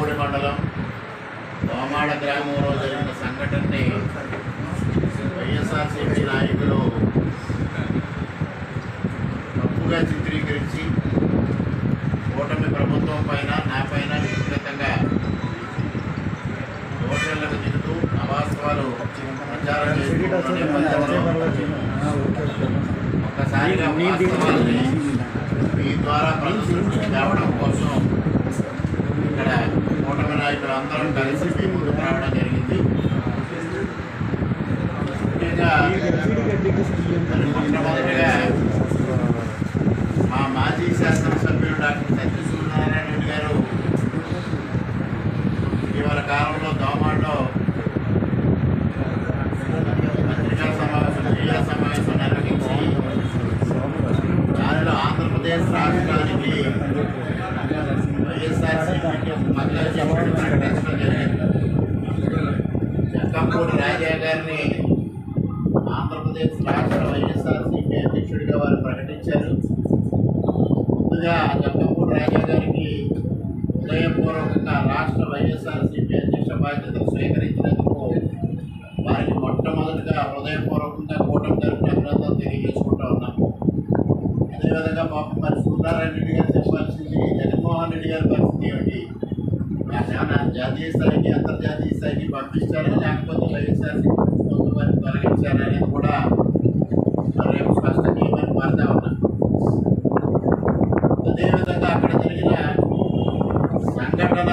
పెదపూడి మండలం దోమాడ గ్రామంలో జరిగిన సంఘటనని వైఎస్ఆర్సీపీ నాయకులు తప్పుగా చిత్రీకరించి కూటమి ప్రభుత్వం పైన నా పైన వ్యక్తిగతంగా దోషులకు దిగుతూ అవాస్తవాలు ప్రచారం ఒక్కసారిగా వాస్తవాలని మీ ద్వారా ప్రదర్శనకు తేవడం కోసం ఇక్కడ నాయకులు అందరం కలిసి మీ ముందుకు రావడం జరిగింది. ముఖ్యంగా మొట్టమొదటిగా మా మాజీ శాసనసభ్యులు డాక్టర్ సత్యసూర్యనారాయణ రెడ్డి గారు ఇవాళ కాలంలో దోమాడలో పత్రికా సమావేశం మీడియా సమావేశం నిర్వహించి దానిలో ఆంధ్రప్రదేశ్ రాష్ట్రాన్ని వైఎస్ఆర్సీపీకి మద్దతు చెప్పడం ప్రకటించడం జరిగింది జక్కంపూడి రాజా గారిని ఆంధ్రప్రదేశ్ రాష్ట్ర వైఎస్ఆర్సీపీ అధ్యక్షుడిగా వారు ప్రకటించారు ముందుగా జక్కంపూడి రాజా గారికి హృదయపూర్వకంగా రాష్ట్ర వైఎస్ఆర్సీపీ అధ్యక్ష బాధ్యతలు స్వీకరించినందుకు వారికి మొట్టమొదటిగా హృదయపూర్వకంగా కూటమి తరపున అభినందనలు తెలియజేసుకుంటా ఉన్నాం అదేవిధంగా పాపం మరి సూర్యారాయణ రెడ్డి గారు చెప్పాల్సింది జగన్మోహన్ రెడ్డి గారి పరిస్థితి ఏమిటి ఏమైనా జాతీయ స్థాయికి అంతర్జాతీయ స్థాయికి పంపించారా లేకపోతే వైఎస్ఆర్సీపీ కొంత వారిని తొలగించారా అనేది కూడా మరి రేపు స్పష్టం చేయమని కోరుతా ఉన్నా అదేవిధంగా అక్కడ జరిగిన సంఘటన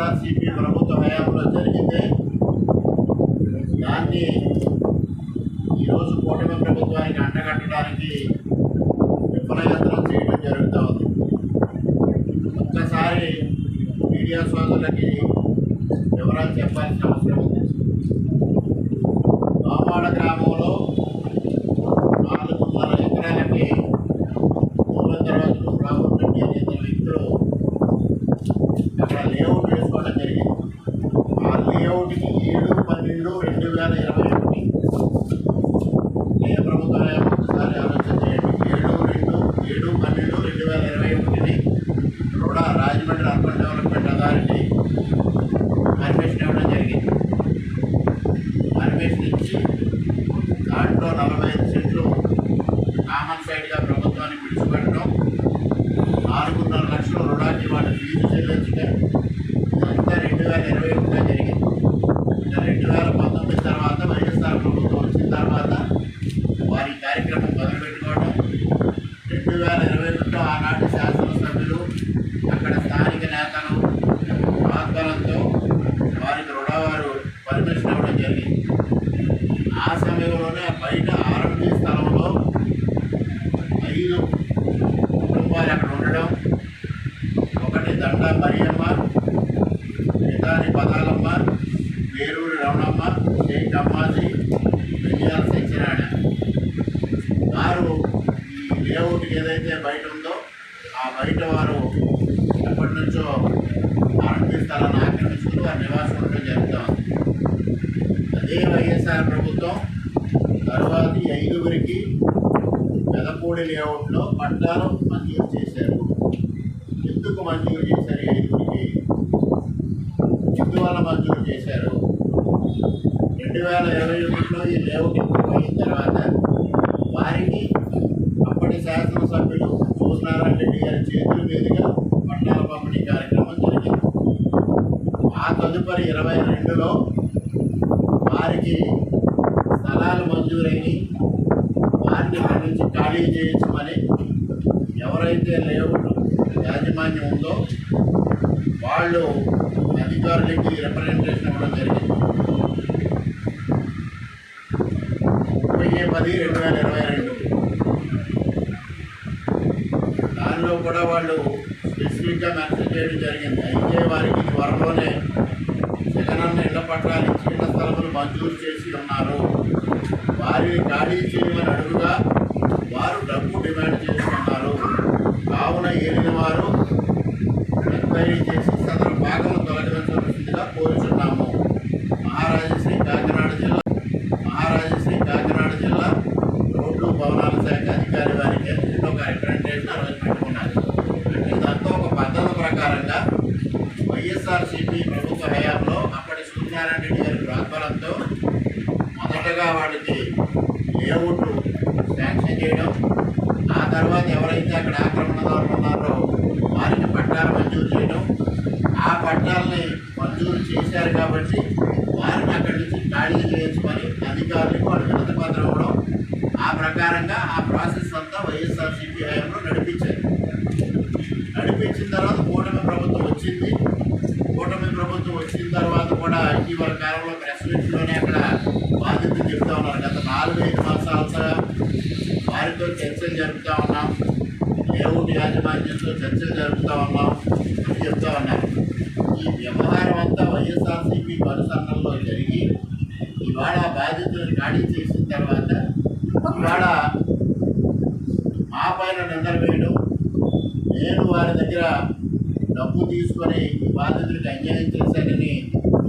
వైఎస్ఆర్సీపీ ప్రభుత్వ హయాంలో జరిగితే దాన్ని ఈరోజు కూటమి ప్రభుత్వానికి అంటగట్టడానికి విఫలయంత్రం చేయడం జరుగుతూ ఉంది. ఒక్కసారి మీడియా సోదరులకి వివరాలు చెప్పాల్సిన అవసరం ఉంది. గ్రామం సైడ్గా ప్రభుత్వానికి విడిచిపెట్టడం వైఎస్ఆర్ ప్రభుత్వం తర్వాతి ఐదుగురికి పెదపూడి లేఅవుట్లో పట్టాలు మంజూరు చేశారు. ఎందుకు మంజూరు చేశారు ఐదుగురికి? ఎందువల్ల మంజూరు చేశారు? రెండు వేల ఇరవై ఒకటిలో ఈ లేఅవుట్ ఇంప్రూవ్ అయిన తర్వాత వారికి అప్పటి శాసనసభ్యులు సూర్యనారాయణ రెడ్డి గారి చేతుల మీదుగా పట్టాల పంపిణీ కార్యక్రమం జరిగింది. ఆ తదుపరి ఇరవై రెండులో వారికి స్థలాలు మంజూరైనవి వారిని ఇక్కడి నుంచి ఖాళీ చేయించమని ఎవరైతే లేఅవుట్ యాజమాన్యం ఉందో వాళ్ళు అధికారులకి రిప్రజెంటేషన్ ఇవ్వడం జరిగింది. ముప్పై పది రెండు వేల ఇరవై రెండు. దానిలో కూడా వాళ్ళు స్పెసిఫిక్గా మెన్షన్ చేయడం జరిగింది. అయితే వారికి త్వరలోనే జగనన్న ఇళ్ళ పట్టాలు ఇచ్చి స్థలములు మంజూరు చేసి ఉన్నారు. వారిని ఖాళీ చేయమని అడుగుగా వారు డబ్బు డిమాండ్ చేస్తున్నారు. కావున ఏలిన వారు ఎంక్వైరీ చేసి సదరు భాగం తొలగించవలసిందిగా కోరుచున్నాము. నడిపించారు. నడిపించిన తర్వాత కూటమి ప్రభుత్వం వచ్చింది. కూటమి ప్రభుత్వం వచ్చిన తర్వాత కూడా ఇటీవల కాలంలో ప్రెస్ మీట్లోనే అక్కడ బాధ్యతలు చెప్తా ఉన్నారు. గత నాలుగైదు మాసాలుగా వారితో చర్చలు జరుపుతూ ఉన్నాం. దేవుడి యాజమాన్యంతో చర్చలు జరుపుతూ ఉన్నాం అని చెప్తా ఉన్నాం ఈ వ్యవహారం అంతా వైఎస్ఆర్సీపీ పరిసరణలో జరిగి ఇవాళ బాధితులను ఖాళీ చేసి డబ్బు తీసుకొని బాధితులకు అన్యాయం చేశారని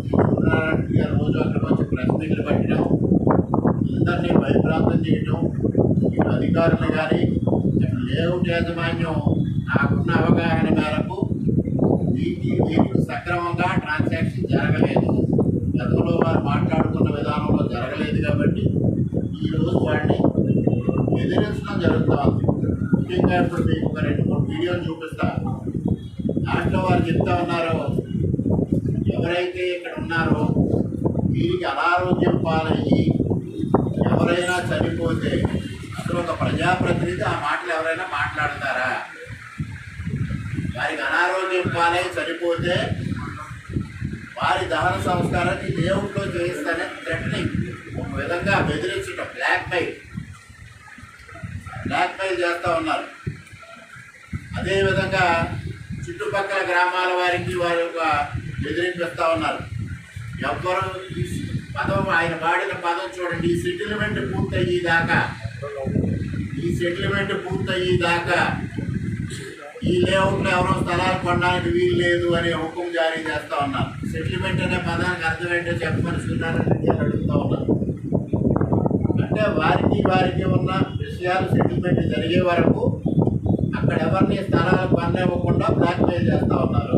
సూర్యనారాయణ గారు రోజు అక్కడికి వచ్చి ప్రెస్ మీట్లు పెట్టడం అందరినీ భయప్రాంతం చేయడం ఇటు అధికారులు కానీ ఇటు లేఅవుట్ యాజమాన్యం నాకున్న అవగాహన మేరకు వీటి వీటికి సక్రమంగా ట్రాన్సాక్షన్ జరగలేదు. గతంలో వారు మాట్లాడుకున్న విధానంలో జరగలేదు కాబట్టి ఈరోజు వాడిని ఎదిరించడం జరుగుతుంది. ముఖ్యంగా ఇప్పుడు మీకు ఒక రెండు మూడు వీడియోలు చూపిస్తాను దాంట్లో వారు చెప్తా ఉన్నారు ఎవరైతే ఇక్కడ ఉన్నారో వీరికి అనారోగ్యం పాలయ్యి ఎవరైనా చనిపోతే అసలు ఒక ప్రజాప్రతినిధి ఆ మాటలు ఎవరైనా మాట్లాడతారా? వారికి అనారోగ్యం పాలై చనిపోతే వారి దహన సంస్కారాన్ని లేఅవుట్లో చేయిస్తానని థ్రెటనింగ్ ఒక విధంగా బెదిరించడం బ్లాక్ మెయిల్ బ్లాక్ మెయిల్ చేస్తూ ఉన్నారు. అదేవిధంగా చుట్టుపక్కల గ్రామాల వారికి వారి యొక్క బెదిరింపిస్తూ ఉన్నారు. ఎవ్వరు ఈ పదం ఆయన వాడిన పదం చూడండి. ఈ సెటిల్మెంట్ పూర్తయ్యేదాకా ఈ సెటిల్మెంట్ పూర్తయ్యేదాకా ఈ లేఅవుట్లో ఎవరో స్థలాలు కొనడానికి వీలు లేదు అనే హుకుం జారీ చేస్తూ ఉన్నారు. సెటిల్మెంట్ అనే పదానికి అర్థం ఏంటో చెప్పమని సూర్యనారాయణ రెడ్డి గారు ఉన్నారు అంటే వారికి వారికి ఉన్న విషయాలు సెటిల్మెంట్ జరిగే వరకు అక్కడ ఎవరిని స్థలాలు ఇవ్వకుండా బ్లాక్మెయిల్ చేస్తూ ఉన్నారు.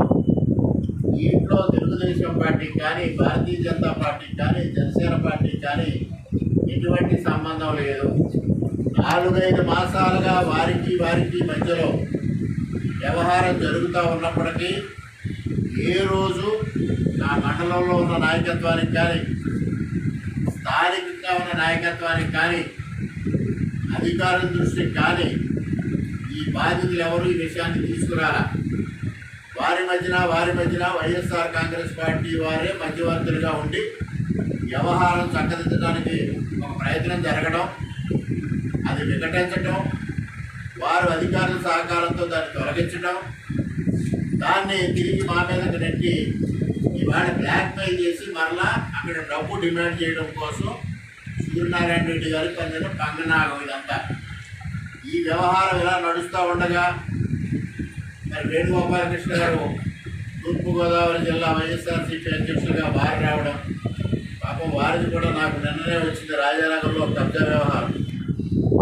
దీంట్లో తెలుగుదేశం పార్టీ కానీ భారతీయ జనతా పార్టీ కానీ జనసేన పార్టీ కానీ ఎటువంటి సంబంధం లేదు. నాలుగైదు మాసాలుగా వారికి వారికి మధ్యలో వ్యవహారం జరుగుతూ ఉన్నప్పటికీ ఏ రోజు నా మండలంలో ఉన్న నాయకత్వానికి కానీ స్థానికంగా ఉన్న నాయకత్వానికి కానీ అధికారుల దృష్టికి కానీ బాధితులు ఎవరు ఈ విషయాన్ని తీసుకురాలా? వారి మధ్యన వారి మధ్యన వైఎస్ఆర్ కాంగ్రెస్ పార్టీ వారే మధ్యవర్తులుగా ఉండి వ్యవహారం చక్కదిద్దడానికి ఒక ప్రయత్నం జరగడం అది వికటించడం వారు అధికారుల సహకారంతో దాన్ని తొలగించడం దాన్ని తిరిగి మా మీదకి నెట్టి ఇవాళ బ్లాక్మెయిల్ చేసి మరలా అక్కడ డబ్బు డిమాండ్ చేయడం కోసం సూర్యనారాయణ రెడ్డి గారు కొందరు పంగనాగం ఇదంతా. ఈ వ్యవహారం ఇలా నడుస్తూ ఉండగా మరి వేణుగోపాలకృష్ణ గారు తూర్పుగోదావరి జిల్లా వైఎస్ఆర్సీపీ అధ్యక్షులుగా వారు రావడం పాపం వారిది కూడా నాకు నిన్ననే వచ్చింది రాజానగర్లో కబ్జా వ్యవహారం.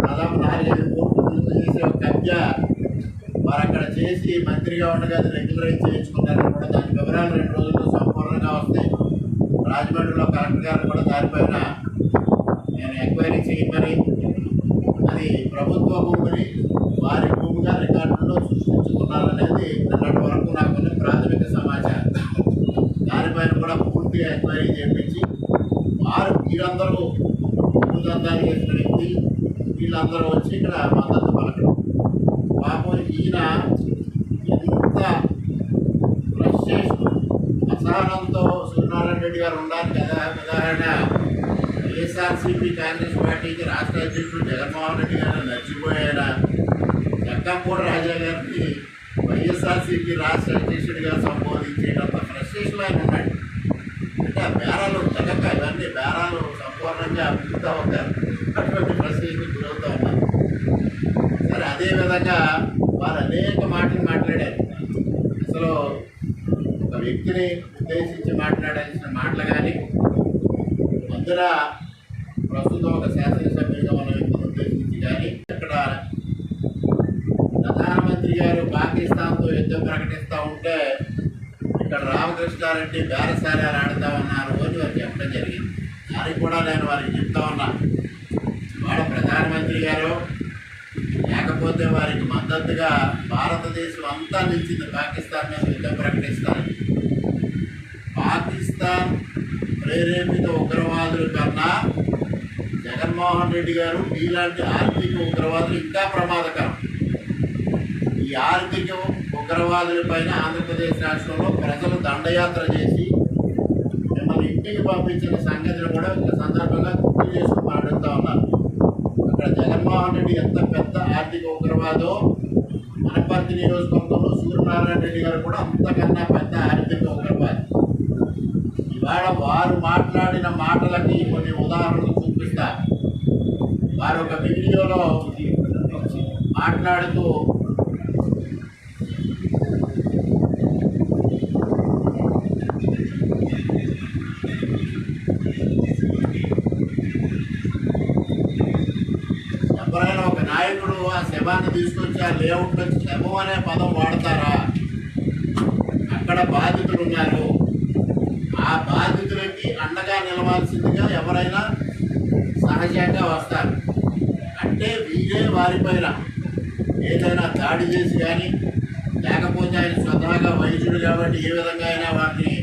దాదాపు నాలుగైదు కోట్లు చేసే ఒక కబ్జా వారు అక్కడ చేసి మంత్రిగా ఉండగా అది రెగ్యులరైజ్ చేయించుకున్నారని కూడా దాని వివరాలు రెండు రోజుల్లో సంపూర్ణంగా వస్తాయి. రాజమండ్రిలో కలెక్టర్ గారు కూడా దానిపైన నేను ఎంక్వైరీ చేయమని అది ప్రభుత్వ భూమిని వారి భూమిగా రికార్డులో సృష్టించుకున్నారనేది నిన్నటి వరకు నాకున్న ప్రాథమిక సమాచారం. దానిపైన కూడా పూర్తిగా ఎంక్వైరీ చేయించి వారు వీళ్ళందరూ భూదందాలు చేసిన వ్యక్తి వీళ్ళందరూ వచ్చి ఇక్కడ మద్దతు పలకడం పాపం ఈయన ఎంత ఫ్రస్ట్రేషన్ అసహనంతో సూర్యనారాయణ రెడ్డి గారు ఉండాలి కదా ఉదాహరణ వైఎస్ఆర్సీపీ కాంగ్రెస్ పార్టీకి రాష్ట్ర అధ్యక్షుడు జగన్మోహన్ రెడ్డి గారు నచ్చిపోయారా? జక్కంపూడి రాజా గారిని వైఎస్ఆర్సీపీ రాష్ట్ర అధ్యక్షుడిగా సంబోధించేటంత ఫ్రస్ట్రేషన్ ఆయన ఉన్నాడు అంటే ఆ బేరాలు తెగక ఇవన్నీ బేరాలు సంపూర్ణంగా అభివృద్ధి అవుతారు అటువంటి ఫ్రస్ట్రేషన్ గురవుతూ ఉన్నారు సరే అదేవిధంగా వారు అనేక మాటలు మాట్లాడారు అసలు ఒక వ్యక్తిని ఉద్దేశించి మాట్లాడాల్సిన మాటలు కానీ అందున ప్రస్తుతం ఒక శాసనసభ్యులుగా ఉన్న వ్యక్తిని ఉద్దేశించి కానీ ఇక్కడ ప్రధానమంత్రి గారు పాకిస్తాన్తో యుద్ధం ప్రకటిస్తూ ఉంటే ఇక్కడ రామకృష్ణారెడ్డి బేరసారాలు ఆడుతూ ఉన్నారు అని వారు చెప్పడం జరిగింది. దానికి కూడా నేను వారికి చెప్తా ఉన్నా. వాళ్ళ ప్రధానమంత్రి గారు లేకపోతే వారికి మద్దతుగా భారతదేశం అంతా నిలిచింది పాకిస్తాన్ మీద యుద్ధం ప్రకటిస్తారు పాకిస్తాన్ ప్రేరేపిత ఉగ్రవాదుల కన్నా జగన్మోహన్ రెడ్డి గారు ఇలాంటి ఆర్థిక ఉగ్రవాదులు ఇంకా ప్రమాదకరం. ఈ ఆర్థిక ఉగ్రవాదులపైన ఆంధ్రప్రదేశ్ రాష్ట్రంలో ప్రజలు దండయాత్ర చేసి మిమ్మల్ని ఇంటికి పంపించిన సంగతిని కూడా ఒక సందర్భంగా గుర్తు చేసుకుని మాట్లాడుతూ ఉన్నారు. అక్కడ జగన్మోహన్ రెడ్డి ఎంత పెద్ద ఆర్థిక ఉగ్రవాదో అనపర్తి నియోజకవర్గంలో సూర్యనారాయణ రెడ్డి గారు కూడా అంతకన్నా పెద్ద ఆర్థిక ఉగ్రవాది. ఇవాళ వారు మాట్లాడిన మాటలకి కొన్ని ఉదాహరణలు చూపిస్తారు వారు ఒక వీడియోలో మాట్లాడుతూ ఎవరైనా ఒక నాయకుడు ఆ శవాన్ని తీసుకొచ్చి ఆ లేఅవుట్ శవం అనే పదం వాడతారా? అక్కడ బాధితులు ఉన్నారు. ఆ బాధితులకి అండగా నిలవాల్సిందిగా ఎవరైనా సహజంగా వస్తారు. అంటే వీరే వారిపైన ఏదైనా దాడి చేసి కానీ లేకపోతే ఆయన స్వతహాగా వైద్యుడు కాబట్టి ఏ విధంగా అయినా వారిని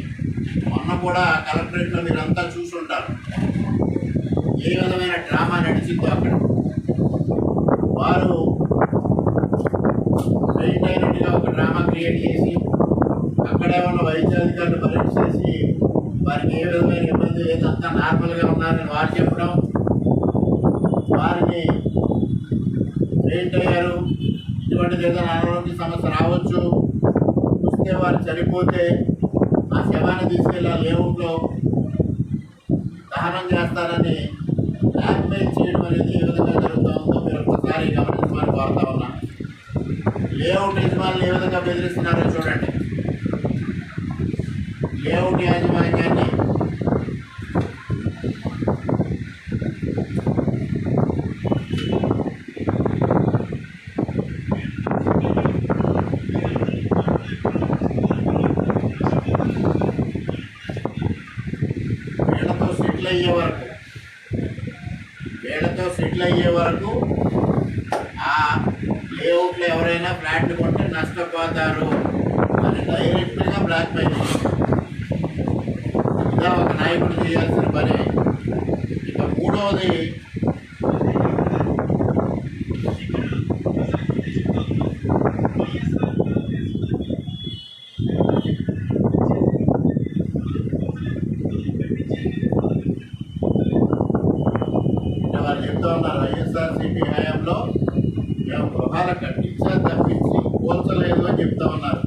మొన్న కూడా కలెక్టరేట్లో మీరంతా చూసుంటారు. ఏ విధమైన డ్రామా నడిచిందో అక్కడ. వారు ట్రైన్ అయినట్టుగా ఒక డ్రామా క్రియేట్ చేసి అక్కడే ఉన్న వైద్యాధికారులు పరీక్ష చేసి వారికి ఏ విధమైన ఇబ్బంది లేదు నార్మల్గా ఉన్నారని వారు చెప్పడం వారిని ట్రైన్ అయ్యారు ఇటువంటిది ఏదైనా అనారోగ్య సమస్య రావచ్చు. వస్తే వారు చనిపోతే ఆ శవాన్ని తీసుకెళ్ళాలి ఏ ఊళ్ళో దహనం చేస్తారని బ్లాక్మెయిల్ చేయడం అనేది ఏ విధంగా జరుగుతూ ఉందో మీరు ఒకసారి గమనించమని కోరుతా ఉన్నా. లేఅవుట్ యజమానులు ఏ విధంగా బెదిరిస్తున్నారో చూడండి. లేఅవుట్ యాజమాన్యాన్ని అయ్యే వరకు. వేళతో సెటిల్ అయ్యే వరకు ఆ లేఅవుట్లో ఎవరైనా ఫ్లాట్లు కొంటే నష్టపోతారు అని డైరెక్ట్గా బ్లాక్ మెయిల్ ఇదా ఒక నాయకుడు చేయాల్సిన పని ఇక మూడవది అంటే వాళ్ళు చెప్తా ఉన్నారు వైఎస్ఆర్సీపీ హయాంలో మేము గృహాలు కట్టించా తప్పించి పోల్చలేదు అని చెప్తా ఉన్నారు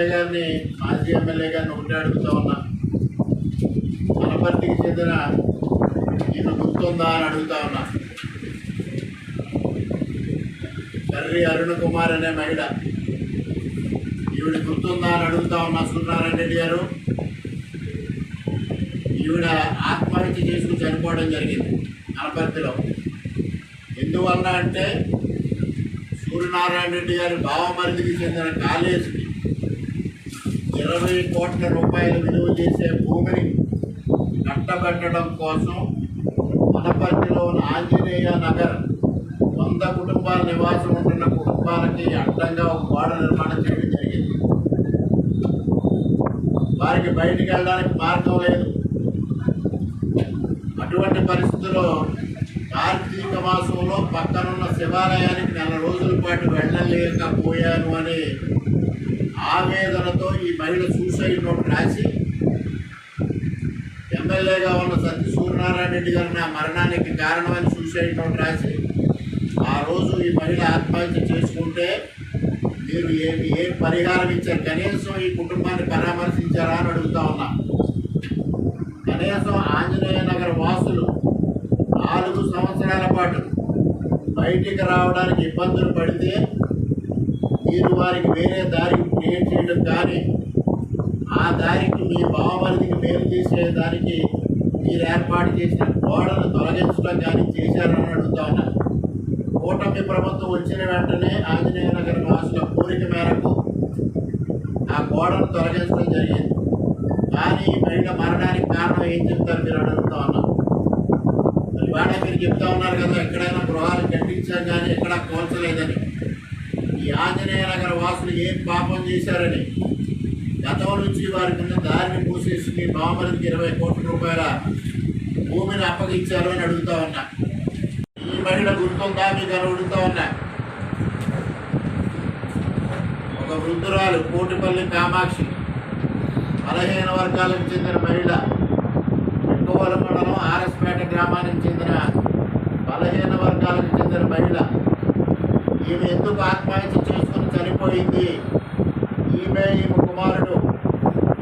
ఎమ్మెల్యే గారిని మాజీ ఎమ్మెల్యే గారిని ఒకటే అడుగుతా ఉన్నా. వనపర్తికి చెందిన ఈయన గుర్తుందా అని అడుగుతా ఉన్నా. కర్రీ అరుణ్ కుమార్ అనే మహిళ. ఈవిడ గుర్తుందా అని అడుగుతా ఉన్నా సూర్యనారాయణ రెడ్డి గారు. ఈవిడ ఆత్మహత్య చేసుకుని చనిపోవడం జరిగింది అనపర్తిలో ఎందువల్ల అంటే సూర్యనారాయణ రెడ్డి గారి బావమరిదికి చెందిన కాలేజీకి ఇరవై కోట్ల రూపాయలు విలువ చేసే భూమిని కట్టబెట్టడం కోసం వనపర్తిలోని ఆంజనేయ నగర్ వంద కుటుంబాల నివాసం ఉంటున్న కుటుంబాలకి అడ్డంగా ఒక గోడ నిర్మాణం చేయడం జరిగింది. వారికి బయటికి వెళ్ళడానికి మార్గం లేదు. అటువంటి పరిస్థితుల్లో కార్తీక మాసంలో పక్కనున్న శివాలయానికి నెల రోజుల పాటు వెళ్ళలేకపోయాను అని ఆవేదనతో ఈ మహిళ సూసైడ్ నోట్ రాసి ఎమ్మెల్యేగా ఉన్న సత్య సూర్యనారాయణ రెడ్డి గారు నా మరణానికి కారణమని సూసైడ్ నోట్ రాసి ఆ రోజు ఈ మహిళ ఆత్మహత్య చేసుకుంటే మీరు ఏమి ఏం పరిహారం ఇచ్చారు? కనీసం ఈ కుటుంబాన్ని పరామర్శించారా అని అడుగుతా ఉన్నా. కనీసం ఆంజనేయ నగర్ వాసులు నాలుగు సంవత్సరాల పాటు బయటికి రావడానికి ఇబ్బందులు పడితే మీరు వారికి వేరే దారి క్రియేట్ చేయడం కానీ ఆ దారికి మీ బావమరిదికి మేలు చేసే దానికి మీరు ఏర్పాటు చేసిన గోడను తొలగించడం కానీ చేశారని అడుగుతా ఉన్నారు కూటమి ప్రభుత్వం వచ్చిన వెంటనే ఆంజనేయ నగర్ వాసుల కోరిక మేరకు ఆ గోడను తొలగించడం జరిగింది. కానీ మహిళ మరణానికి కారణం ఏం చెప్తారు మీరు అడుగుతా ఉన్నాం. మరి ఇవాళ మీరు చెప్తా ఉన్నారు కదా ఎక్కడైనా గృహాలు కట్టించారు కానీ ఎక్కడా కోల్చలేదని. ఈ ఆంజనేయ నగర వాసులు ఏం పాపం చేశారని గతం నుంచి వారికి ఉన్న దారిని మూసేసి మీ ఇరవై కోట్ల రూపాయల భూమిని అప్పగించారు అని అడుగుతా ఉన్నా. ఈ మహిళ గుర్తుందా? మీకు అని అడుగుతా ఉన్నా. ఒక వృద్ధురాలు కోటిపల్లి కామాక్షి బలహీన వర్గాలకు చెందిన మహిళ ఎక్కువల మండలం ఆర్ఎస్పేట గ్రామానికి చెందిన బలహీన వర్గాలకు చెందిన మహిళ ఈమె ఎందుకు ఆత్మహత్య చేసుకుని చనిపోయింది? ఈమె ఈమె కుమారుడు.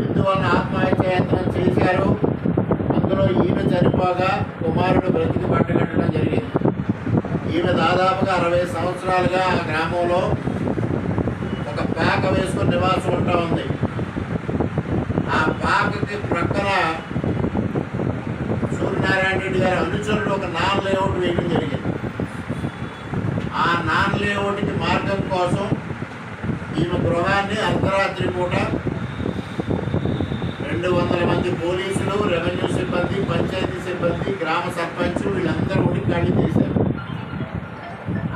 ఎందువల్ల ఆత్మహత్య యత్నం చేశారు? అందులో ఈమె చనిపోగా కుమారుడు బ్రతికి పట్టగట్టడం జరిగింది. ఈమె దాదాపుగా అరవై సంవత్సరాలుగా ఆ గ్రామంలో ఒక పాక వేసుకుని నివాసం ఉంటా ఉంది. ఆ పాకకి ప్రక్కన సూర్యనారాయణ రెడ్డి గారి అనుచరుడు ఒక నాన్ లేఅవుట్ వేయడం జరిగింది. లేఅవుట్కి మార్గం కోసం ఈమె గృహాన్ని అర్ధరాత్రి పూట రెండు వందల మంది పోలీసులు రెవెన్యూ సిబ్బంది పంచాయతీ సిబ్బంది గ్రామ సర్పంచ్ వీళ్ళందరూ ఉండి ఖాళీ చేశారు.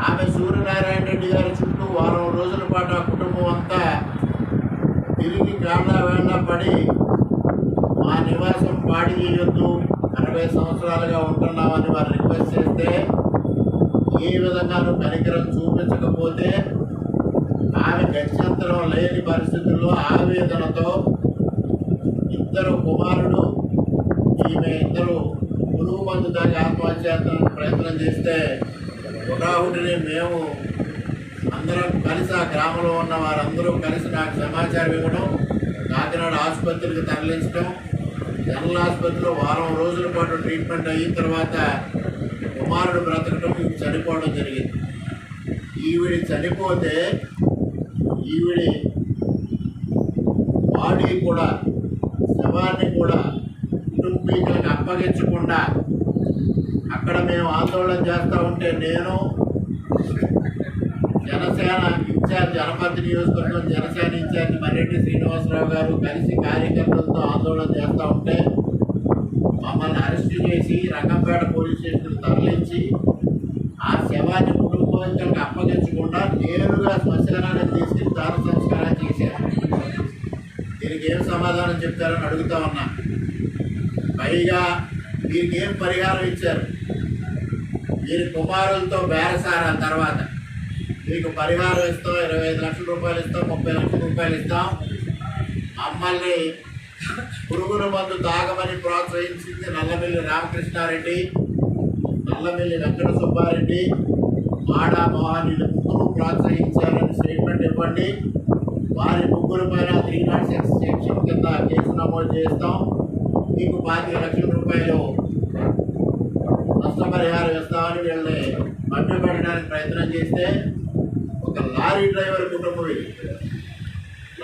ఆమె సూర్యనారాయణ రెడ్డి గారి చుట్టూ వారం రోజుల పాటు ఆ కుటుంబం అంతా తిరిగి గాళ్ళ వేళ్ళ పడి మా నివాసం పాడి చేయొద్దు. అరవై సంవత్సరాలుగా ఉంటున్నామని వారు రిక్వెస్ట్ చేస్తే ఈ విధంగా పరికరం చూపించకపోతే ఆమె గత్యంతరం లేని పరిస్థితుల్లో ఆవేదనతో ఇద్దరు కుమారుడు ఈమె ఇద్దరు పురుగు మందు దాకా ఆత్మహత్య ప్రయత్నం చేస్తే హుటాహుటిని మేము అందరం కలిసి ఆ గ్రామంలో ఉన్న వారందరూ కలిసి నాకు సమాచారం ఇవ్వడం కాకినాడ ఆసుపత్రికి తరలించడం జనరల్ ఆసుపత్రిలో వారం రోజుల పాటు ట్రీట్మెంట్ అయిన తర్వాత కుమారుడు బ్రతకడం ఈవిడ చనిపోవడం జరిగింది. ఈవిడి చనిపోతే ఈవిడి బాడీ కూడా శవాన్ని కూడా కుటుంబీకులకు అప్పగించకుండా అక్కడ మేము ఆందోళన చేస్తూ ఉంటే నేను జనసేన ఇన్ఛార్జ్ జనపతి నియోజకవర్గం జనసేన ఇన్ఛార్జ్ మర్రెడ్డి శ్రీనివాసరావు గారు కలిసి కార్యకర్తలతో ఆందోళన చేస్తూ ఉంటే మమ్మల్ని అరెస్ట్ చేసి రంగంపేట పోలీస్ స్టేషన్ తరలించి ఆ శవాన్ని కుటుంబీకులకు అప్పగించకుండా నేరుగా శ్మశానానికి తీసుకెళ్ళి దాన సంస్కారం చేశారు. దీనికి ఏం సమాధానం చెప్తారని అడుగుతా ఉన్నా. పైగా దీనికి ఏం పరిహారం ఇచ్చారు? మీరు కుమారులతో బేరసారా తర్వాత? మీకు పరిహారం ఇస్తాం ఇరవై ఐదు లక్షల రూపాయలు ఇస్తాం ముప్పై లక్షల రూపాయలు ఇస్తాం. మమ్మల్ని పురుగుల మందు తాగమని ప్రోత్సహించింది నల్లమిల్లి రామకృష్ణారెడ్డి. నల్లమల్లి వెంకట సుబ్బారెడ్డి మాడా మోహన్ ముగ్గురు ప్రోత్సహించారని స్టేట్మెంట్ ఇవ్వండి. వారి ముగ్గురు పైన త్రీ నాట్ సిక్స్ సెక్షన్ కింద కేసు నమోదు చేస్తాం. మీకు పాతిక లక్షల రూపాయలు నష్టపరిహారం ఇస్తామని వీళ్ళని మభ్యపెట్టడానికి ప్రయత్నం చేస్తే ఒక లారీ డ్రైవర్ కుటుంబం ఇది.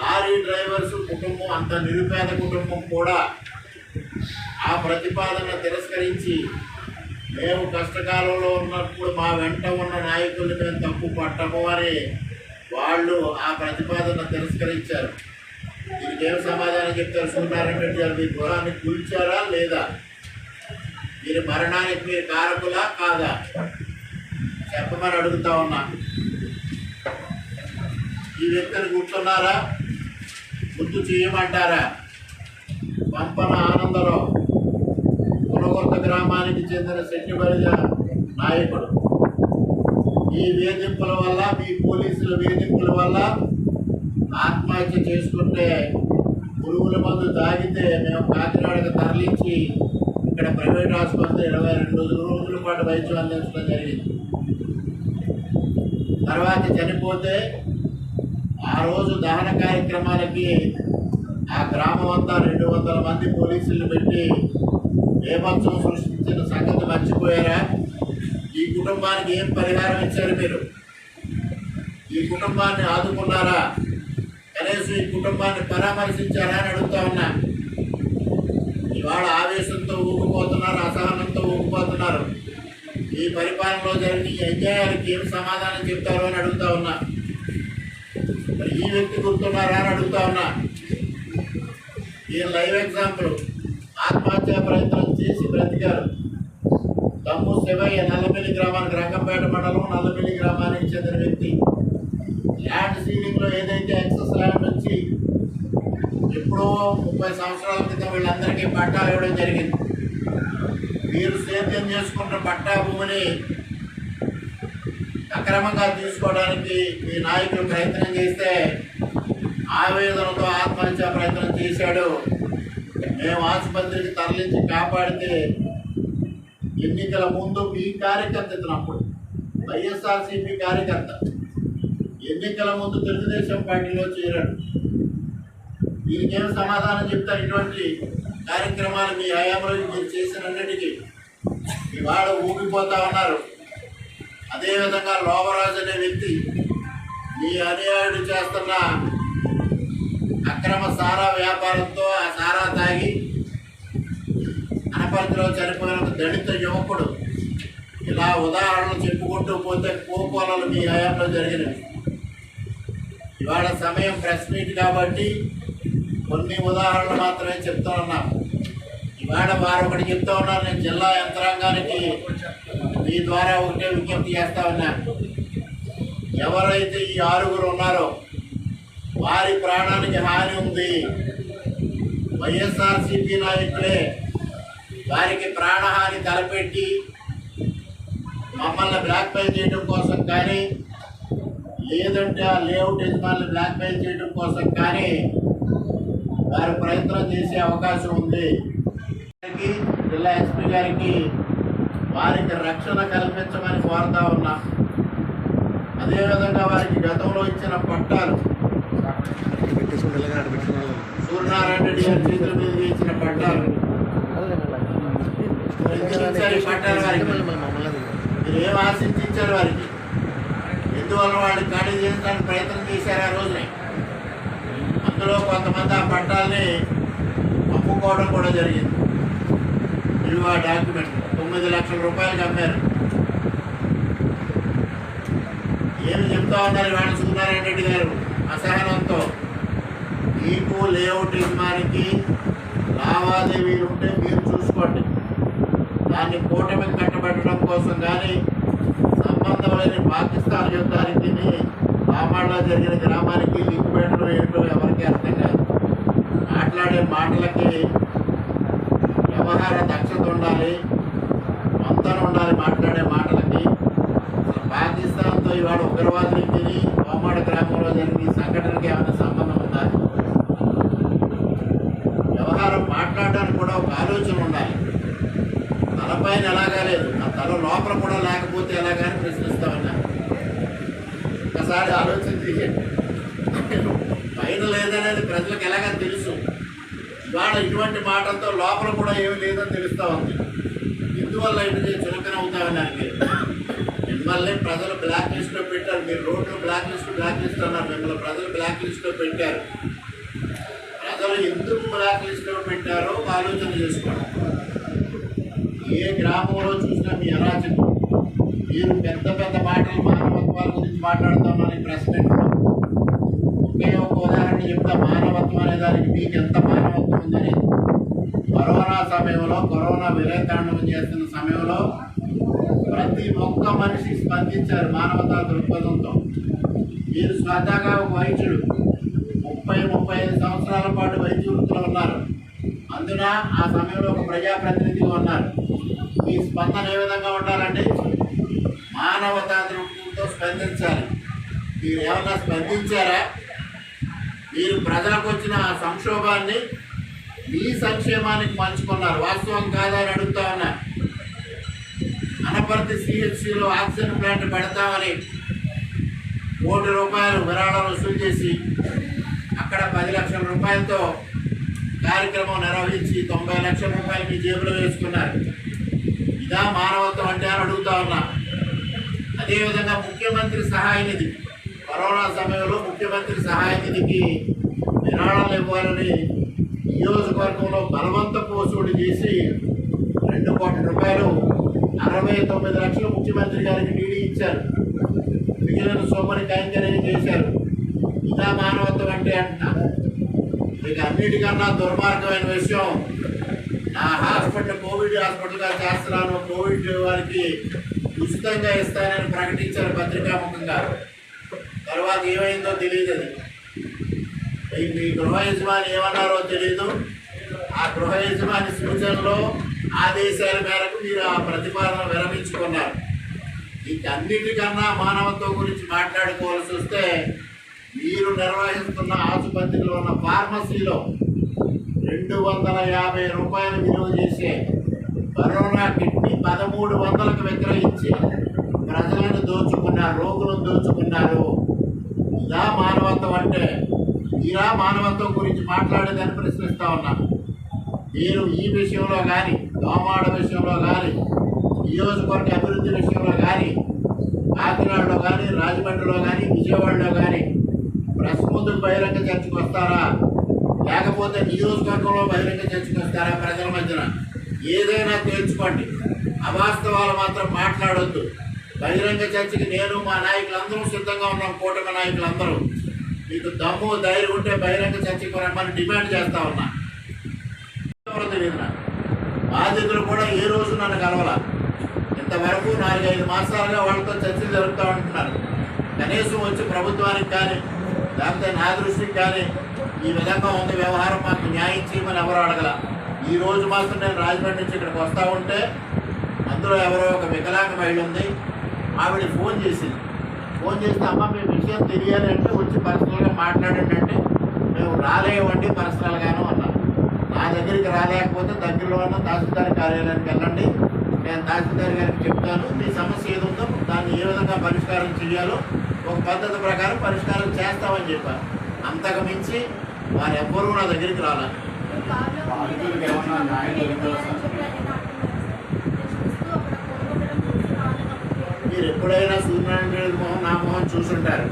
లారీ డ్రైవర్స్ కుటుంబం అంత నిరుపేద కుటుంబం కూడా ఆ ప్రతిపాదన తిరస్కరించి మేము కష్టకాలంలో ఉన్నప్పుడు మా వెంట ఉన్న నాయకుల్ని మేము తప్పు పట్టము అని వాళ్ళు ఆ ప్రతిపాదన తిరస్కరించారు. దీనికి ఏం సమాధానం చెప్తారు సూర్యనారాయణ రెడ్డి గారు? మీ గృహాన్ని కూల్చారా లేదా? మీరు మరణానికి మీరు కారకులా కాదా? చెప్పమని అడుగుతా ఉన్నా. ఈ వ్యక్తిని కూర్చున్నారా? గుర్తు చేయమంటారా? పంపన ఆనందరావు. కులకొత్త గ్రామానికి చెందిన శెట్టిబలిజ నాయకుడు. ఈ వేధింపుల వల్ల మీ పోలీసుల వేధింపుల వల్ల ఆత్మహత్య చేసుకుంటే పురుగుల మందు తాగితే మేము కాకినాడకు తరలించి ఇక్కడ ప్రైవేట్ ఆసుపత్రి ఇరవై రెండు రోజుల రోజుల పాటు వైద్యం అందించడం జరిగింది. తర్వాత చనిపోతే ఆ రోజు దహన కార్యక్రమాలకి ఆ గ్రామం అంతా రెండు వందల మంది పోలీసులు పెట్టి బేభత్సం సృష్టించిన సంగతి మర్చిపోయారా? ఈ కుటుంబానికి ఏం పరిహారం ఇచ్చారు మీరు? ఈ కుటుంబాన్ని ఆదుకున్నారా? కనీసం ఈ కుటుంబాన్ని పరామర్శించారా అని అడుగుతా ఉన్నా. ఇవాళ ఆవేశంతో ఊగిపోతున్నారు అసహనంతో ఊగిపోతున్నారు. ఈ పరిపాలనలో జరిగిన ఈ అన్యాయానికి ఏం సమాధానం చెప్తారు అని అడుగుతా ఉన్నా. మరి ఈ వ్యక్తి గుర్తున్నారా అని అడుగుతా ఉన్నా. ఈ లైవ్ ఎగ్జాంపుల్ ఆత్మహత్య ప్రయత్నం చేసి బ్రతికారు. తమ్ము శివయ్య నల్లపల్లి గ్రామానికి రంగంపేట మండలం నల్లపల్లి గ్రామానికి చెందిన వ్యక్తి. ల్యాండ్ సీలింగ్లో ఏదైతే ఎక్సెస్ ల్యాండ్ వచ్చి ఎప్పుడో ముప్పై సంవత్సరాల క్రితం వీళ్ళందరికీ పట్టాలు ఇవ్వడం జరిగింది. మీరు సేద్యం చేసుకున్న పట్టా భూమిని అక్రమంగా తీసుకోవడానికి మీ నాయకులు ప్రయత్నం చేస్తే ఆవేదనతో ఆత్మహత్య ప్రయత్నం చేశాడు మేము ఆసుపత్రికి తరలించి కాపాడితే ఎన్నికల ముందు మీ కార్యకర్త ఇతనప్పుడు వైఎస్ఆర్సీపీ కార్యకర్త. ఎన్నికల ముందు తెలుగుదేశం పార్టీలో చేరాడు. దీనికేం సమాధానం చెప్తా ఇటువంటి కార్యక్రమాలు మీ హయాంలో మీరు చేసినన్నిటికీ? ఇవాళ ఊగిపోతా ఉన్నారు. అదేవిధంగా లోవరాజు అనే వ్యక్తి మీ అనుయాయుడు చేస్తున్న అక్రమ సారా వ్యాపారంతో ఆ సారా తాగి అనపర్తిలో చనిపోయిన దళిత యువకుడు ఇలా ఉదాహరణలు చెప్పుకుంటూ పోతే కోపాలను మీ హయాంలో జరిగినవి. ఇవాళ సమయం ప్రెస్ మీట్ కాబట్టి కొన్ని ఉదాహరణలు మాత్రమే చెప్తా ఉన్నాను ఇవాళ వారు ఒకటి చెప్తా ఉన్నారు నేను జిల్లా యంత్రాంగానికి మీ ద్వారా ఒకటే విజ్ఞప్తి చేస్తా ఉన్నా. ఎవరైతే ఈ ఆరుగురు ఉన్నారో వారి ప్రాణానికి హాని ఉంది. వైఎస్ఆర్సీపీ నాయకులే వారికి ప్రాణహాని తలపెట్టి మమ్మల్ని బ్లాక్మెయిల్ చేయడం కోసం కానీ లేదంటే ఆ లేఅవుట్ యజమానులు బ్లాక్మెయిల్ చేయడం కోసం కానీ వారు ప్రయత్నం చేసే అవకాశం ఉంది. గారికి, జిల్లా ఎస్పీ గారికి వారికి రక్షణ కల్పించమని కోరుతా ఉన్నా. అదేవిధంగా వారికి గతంలో ఇచ్చిన పట్టాలు సూర్యనారాయణ రెడ్డి గారి చేతుల మీద పట్టాలు. పట్టాలు వారికి. మీరు ఏం ఆశించి ఇచ్చారు వారికి? ఎందువల్ల వాళ్ళు ఖాళీ చేయడానికి ప్రయత్నం చేశారు ఆ రోజునే? అందులో కొంతమంది ఆ పట్టాలని అమ్ముకోవడం కూడా జరిగింది. ఇవి ఆ డాక్యుమెంట్. తొమ్మిది లక్షల రూపాయలకి అమ్మారు. ఏమి చెప్తా ఉన్నారు ఇవాళ సూర్యనారాయణ రెడ్డి గారు? అసహనంతో. మీకు లేఅవుట్ యజమానికి లావాదేవీలు ఉంటే మీరు చూసుకోండి. దాన్ని కూటమికి కట్టబెట్టడం కోసం కానీ సంబంధం లేని పాకిస్తాన్ యుద్ధానికి రామాళ్ళలో జరిగిన గ్రామానికి లింక్ పెట్టడం ఏంటో ఎవరికి అర్థం కాదు. మాట్లాడే మాటలకి వ్యవహార దక్షత ఉండాలి వంతన ఉండాలి మాట్లాడే మాటలకి. పాకిస్తాన్తో పాకిస్తాన్తో ఇవాళ ఉగ్రవాదులకి కోమాడ గ్రామంలో జరిగిన సంఘటనకి ఏమైనా సంబంధం ఉందా వ్యవహారం మాట్లాడడానికి కూడా ఒక ఆలోచన ఉండాలి తలపైన ఎలాగా లేదు ఆ తల లోపల కూడా లేకపోతే ఎలాగా అని ప్రశ్నిస్తామన్నా ఒక్కసారి ఆలోచన చేయండి పైన లేదనేది ప్రజలకు ఎలాగో తెలుసు? ఇవాళ ఇటువంటి మాటలతో లోపల కూడా ఏమి లేదని తెలుస్తూ ఉంది. ఇందువల్ల ఇది చులకన అవుతామన్నారు మిమ్మల్ని ప్రజలు బ్లాక్ లిస్ట్లో పెట్టారు. మీరు రోడ్లు బ్లాక్ లిస్ట్ బ్లాక్ లిస్ట్ అన్నారు. మిమ్మల్ని ప్రజలు బ్లాక్ లిస్ట్లో పెట్టారు. ప్రజలు ఎందుకు బ్లాక్ లిస్ట్లో పెట్టారో ఆలోచన చేసుకోండి. ఏ గ్రామంలో చూసినా మీ అరాచకం. మీరు పెద్ద పెద్ద మాటలు మానవత్వాల గురించి మాట్లాడుతున్నారని ప్రెస్ మీట్లో. ఒకే ఒక ఉదాహరణ చెప్తా మానవత్వం అనే దానికి మీకు ఎంత మానవత్వం ఉందని. కరోనా సమయంలో కరోనా విలేతాండవం చేస్తున్న సమయంలో ప్రతి ఒక్క మనిషి స్పందించారు మానవతా దృక్పథంతో. మీరు స్వతహాగా ఒక వైద్యుడు ముప్పై ముప్పై ఐదు సంవత్సరాల పాటు వైద్య వృత్తిలో ఉన్నారు. అందున ఆ సమయంలో ఒక ప్రజాప్రతినిధిగా ఉన్నారు. మీ స్పందన ఏ విధంగా ఉండాలంటే మానవతా దృక్పథంతో స్పందించాలి మీరు ఏమన్నా స్పందించారా? మీరు ప్రజలకు వచ్చిన ఆ సంక్షోభాన్ని మీ సంక్షేమానికి పంచుకున్నారు. వాస్తవం కాదని అడుగుతా ఉన్నా. అనపర్తి సిహెచ్సిలో ఆక్సిజన్ ప్లాంట్ పెడతామని కోటి రూపాయలు విరాళం వసూలు చేసి అక్కడ పది లక్షల రూపాయలతో కార్యక్రమం నిర్వహించి తొంభై లక్షల రూపాయలు మీ జేబులో వేసుకున్నారు. ఇదా మానవత్వం అంటే అని అడుగుతా ఉన్నా. అదేవిధంగా ముఖ్యమంత్రి సహాయ నిధి. కరోనా సమయంలో ముఖ్యమంత్రి సహాయ నిధికి విరాళాలు ఇవ్వాలని నియోజకవర్గంలో బలవంతపు వసూలు చేసి రెండు కోట్ల రూపాయలు అరవై తొమ్మిది లక్షలు ముఖ్యమంత్రి గారికి డీడీ ఇచ్చారు. మిగిలిన సోమని కైంకర్యం చేశారు. ఇదా మానవత్వం అంటే అంటున్నా ఇక అన్నిటికన్నా దుర్మార్గమైన విషయం నా హాస్పిటల్ కోవిడ్ హాస్పిటల్గా చేస్తున్నాను. కోవిడ్ వారికి ఉచితంగా ఇస్తానని ప్రకటించారు పత్రికాముఖంగా తర్వాత ఏమైందో తెలియదు అది. మీ గృహ యజమాని ఏమన్నారో తెలియదు ఆ గృహ యజమాని సూచనలో ఆదేశాల మేరకు మీరు ఆ ప్రతిపాదన విరమించుకున్నారు. వీటన్నిటికన్నా మానవత్వం గురించి మాట్లాడుకోవాల్సి వస్తే మీరు నిర్వహిస్తున్న ఆసుపత్రిలో ఉన్న ఫార్మసీలో రెండు వందల యాభై రూపాయలు విలువ చేసే కరోనా కిట్ని పదమూడు వందలకు విక్రయించి ప్రజలను దోచుకున్నారు రోగులను దోచుకున్నారు. ఇలా మానవత్వం అంటే ఇలా మానవత్వం గురించి మాట్లాడేదని ప్రశ్నిస్తా ఉన్నా. మీరు ఈ విషయంలో కానీ దోమాడ విషయంలో కానీ నియోజకవర్గ అభివృద్ధి విషయంలో కానీ కాకినాడలో కానీ రాజమండ్రిలో కానీ విజయవాడలో కానీ ప్రెస్ ముందు బహిరంగ చర్చకు వస్తారా? లేకపోతే నియోజకవర్గంలో బహిరంగ చర్చకు ప్రజల మధ్యన? ఏదైనా తేల్చుకోండి. అవాస్తవాలు మాత్రం మాట్లాడొద్దు. బహిరంగ చర్చకి నేను మా నాయకులందరూ సిద్ధంగా ఉన్నాం కూటమి నాయకులందరూ. మీకు దమ్ము ధైర్యం ఉంటే బహిరంగ చర్చకు రమ్మని డిమాండ్ చేస్తా ఉన్నా. బాధితులు కూడా ఏ రోజు నన్ను కలవాల? ఇంతవరకు నాలుగైదు మాసాలుగా వాళ్ళతో చర్చలు జరుగుతూ ఉంటున్నారు. కనీసం వచ్చి ప్రభుత్వానికి కానీ లేకపోతే నా దృష్టికి కానీ ఈ విధంగా ఉంది వ్యవహారం మాకు న్యాయం చేయమని ఎవరు అడగల. ఈ రోజు మాత్రం నేను రాజమండ్రి నుంచి ఇక్కడికి వస్తూ ఉంటే అందులో ఎవరో ఒక వికలాంగ మహిళ ఉంది. ఆవిడ ఫోన్ చేసింది. ఫోన్ చేస్తే అమ్మ మీ విషయం తెలియాలి అంటే వచ్చి పర్సనల్గా మాట్లాడండి అంటే మేము రాలేవండి పర్సనల్గాను అన్నా నా దగ్గరికి రాలేకపోతే దగ్గరలో ఉన్న తహసీల్దార్ కార్యాలయానికి వెళ్ళండి. నేను తహసీల్దార్ గారికి చెప్తాను మీ సమస్య ఏది ఉందో దాన్ని ఏ విధంగా పరిష్కారం చేయాలో ఒక పద్ధతి ప్రకారం పరిష్కారం చేస్తామని చెప్పారు. అంతకు మించి వారు ఎవ్వరూ నా దగ్గరికి రాలేదు మీరు ఎప్పుడైనా సూర్యనారాయణ రెడ్డి మొహం నా మొహం చూసుంటారు.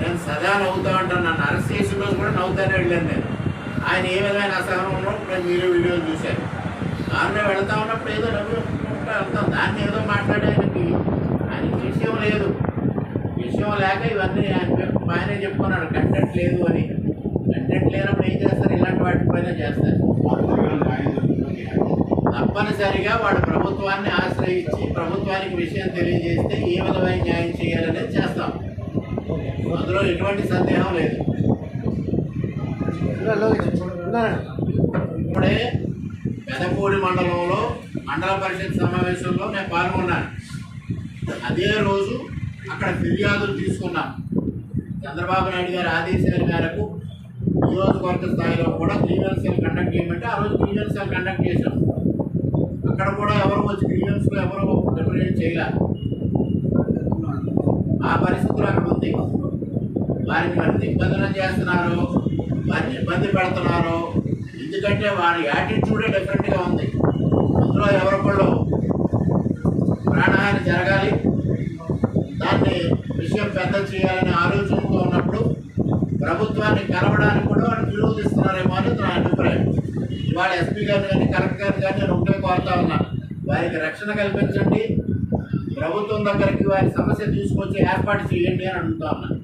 నేను సదా నవ్వుతా ఉంటాను. నన్ను అరెస్ట్ చేసిన రోజు కూడా నవ్వుతానే వెళ్ళాను నేను. ఆయన ఏ విధమైన అసహనం ఉన్నప్పుడు మీరు వీడియోలు చూశారు. దానిలో వెళ్తా ఉన్నప్పుడు ఏదో నవ్వు వెళ్తాం. దాన్ని ఏదో మాట్లాడడానికి ఆయనకి విషయం లేదు. విషయం లేక ఇవన్నీ ఆయన చెప్ప- ఆయనే చెప్పుకున్నాడు కంటెంట్ లేదు అని. కంటెంట్ లేనప్పుడు ఏం చేస్తారు? ఇలాంటి వాటిపైన చేస్తారు. తప్పనిసరిగా వాడు ప్రభుత్వాన్ని ఆశ్రయించి ప్రభుత్వానికి విషయం తెలియజేస్తే ఏ విధమైన న్యాయం చేయాలనేది చేస్తాం. అందులో ఎటువంటి సందేహం లేదు. ఇప్పుడే పెదపూడి మండలంలో మండల పరిషత్ సమావేశంలో నేను పాల్గొన్నాను. అదే రోజు అక్కడ ఫిర్యాదులు తీసుకున్నాం. చంద్రబాబు నాయుడు గారి ఆదేశాల మేరకు నియోజకవర్గ స్థాయిలో కూడా గ్రీవెన్స్ సెల్ కండక్ట్ చేయమంటే ఆ రోజు గ్రీవెన్స్ సెల్ కండక్ట్ చేశాం. అక్కడ కూడా ఎవరు వచ్చి గ్రీవెన్స్లో ఎవరు రిప్రజెంట్ చేయలే. ఆ పరిస్థితులు అక్కడ ఉంది. వారిని మరి ఇబ్బందులు చేస్తున్నారు? వారిని ఇబ్బంది పెడుతున్నారు? ఎందుకంటే వారి యాటిట్యూడే డిఫరెంట్గా ఉంది. అందులో ఎవరికొళ్ళు ప్రాణహాని జరగాలి. దాన్ని విషయం పెద్ద చేయాలనే ఆలోచన ప్రభుత్వాన్ని కలవడానికి కూడా వాళ్ళు నిరోధిస్తున్నారేమో అని నా అభిప్రాయం. ఇవాళ ఎస్పీ గారు కానీ కలెక్టర్ గారు కానీ నేను ఒకటే కోరుతా ఉన్నాను వారికి రక్షణ కల్పించండి. ప్రభుత్వం దగ్గరికి వారి సమస్య తీసుకొచ్చి ఏర్పాటు చేయండి అని అడుగుతా ఉన్నాను